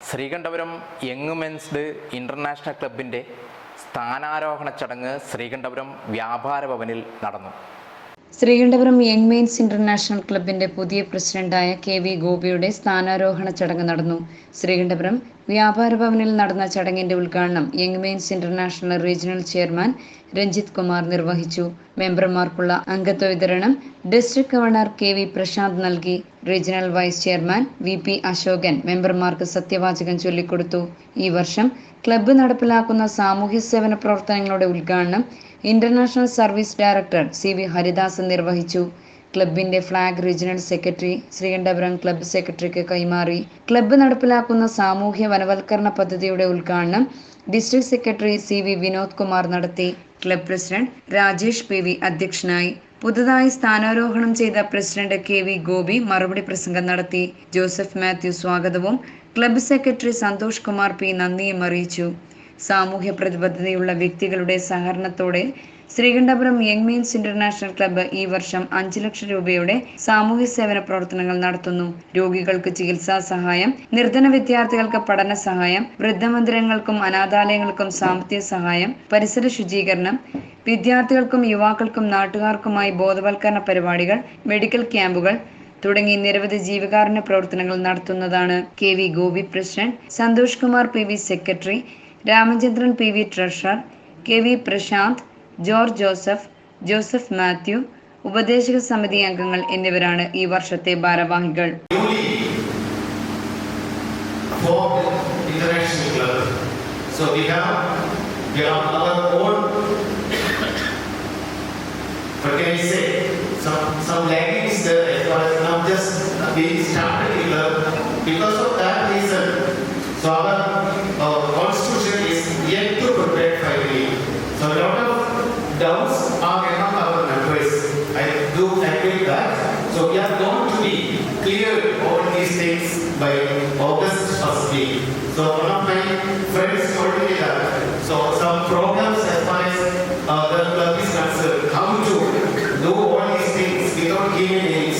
Sreekandapuram young മെൻസ്ഡ് international ക്ലബിന്റെ സ്ഥാനാരോഹണ ചടങ്ങ് ശ്രീകണ്ഠപുരം വ്യാപാര ഭവനിൽ നടന്നു. ശ്രീകണ്ഠപുരം യങ് മെയിൻസ് ഇന്റർനാഷണൽ ക്ലബിന്റെ പുതിയ പ്രസിഡന്റായ കെ വി ഗോപിയുടെ സ്ഥാനാരോഹണ ചടങ്ങ് നടന്നു. ശ്രീകണ്ഠപുരം വ്യാപാര ഭവനിൽ നടന്ന ചടങ്ങിന്റെ ഉദ്ഘാടനം young men's international regional chairman Ranjith Kumar നിർവഹിച്ചു. മെമ്പർമാർക്കുള്ള അംഗത്വ വിതരണം district governor K V Prasanth നൽകി. Regional vice chairman V P Ashokan മെമ്പർമാർക്ക് സത്യവാചകം ചൊല്ലിക്കൊടുത്തു. ഈ വർഷം ക്ലബ്ബ് നടപ്പിലാക്കുന്ന സാമൂഹ്യ സേവന പ്രവർത്തനങ്ങളുടെ ഉദ്ഘാടനം international service director C V Haridas നിർവഹിച്ചു. ക്ലബിന്റെ flag regional secretary Sreekandapuram club സെക്രട്ടറിക്ക് കൈമാറി. ക്ലബ്ബ് നടപ്പിലാക്കുന്ന സാമൂഹ്യ വനവൽക്കരണ പദ്ധതിയുടെ ഉദ്ഘാടനം district secretary C V Vinod Kumar നടത്തി. Club president Rajesh P V അധ്യക്ഷനായി. പുതുതായി സ്ഥാനാരോഹണം ചെയ്ത പ്രസിഡന്റ് കെ വി ഗോപി മറുപടി പ്രസംഗം നടത്തി. ജോസഫ് മാത്യു സ്വാഗതവും. Club secretary Santhosh Kumar P നന്ദിയും അറിയിച്ചു. സാമൂഹ്യ പ്രതിബദ്ധതയുള്ള വ്യക്തികളുടെ സഹകരണത്തോടെ Sreekandapuram young men's international club ഈ വർഷം അഞ്ചു ലക്ഷം രൂപയുടെ സാമൂഹ്യ സേവന പ്രവർത്തനങ്ങൾ നടത്തുന്നു. രോഗികൾക്ക് ചികിത്സാ സഹായം നിർധന വിദ്യാർത്ഥികൾക്ക് പഠന സഹായം വൃദ്ധമന്ദിരങ്ങൾക്കും അനാഥാലയങ്ങൾക്കും സാമ്പത്തിക സഹായം പരിസര ശുചീകരണം വിദ്യാർത്ഥികൾക്കും യുവാക്കൾക്കും നാട്ടുകാർക്കുമായി ബോധവൽക്കരണ പരിപാടികൾ മെഡിക്കൽ ക്യാമ്പുകൾ തുടങ്ങി നിരവധി ജീവകാരുണ്യ പ്രവർത്തനങ്ങൾ നടത്തുന്നതാണ് K V Gopi president Santhosh Kumar P V secretary Ramachandran P V treasurer K V Prasanth George Joseph Joseph Mathew ഉപദേശക സമിതി അംഗങ്ങൾ എന്നിവരാണ് ഈ വർഷത്തെ ഭാരവാഹികൾ. So we have we have our own. What can I say? Some some laggings there as far as just we started the club because of that reason. So our our constitution is yet to prepare finally. So a lot of doubts are among our members. I do agree that. So we are going to be clear all these things by August first week. So one of my friends giving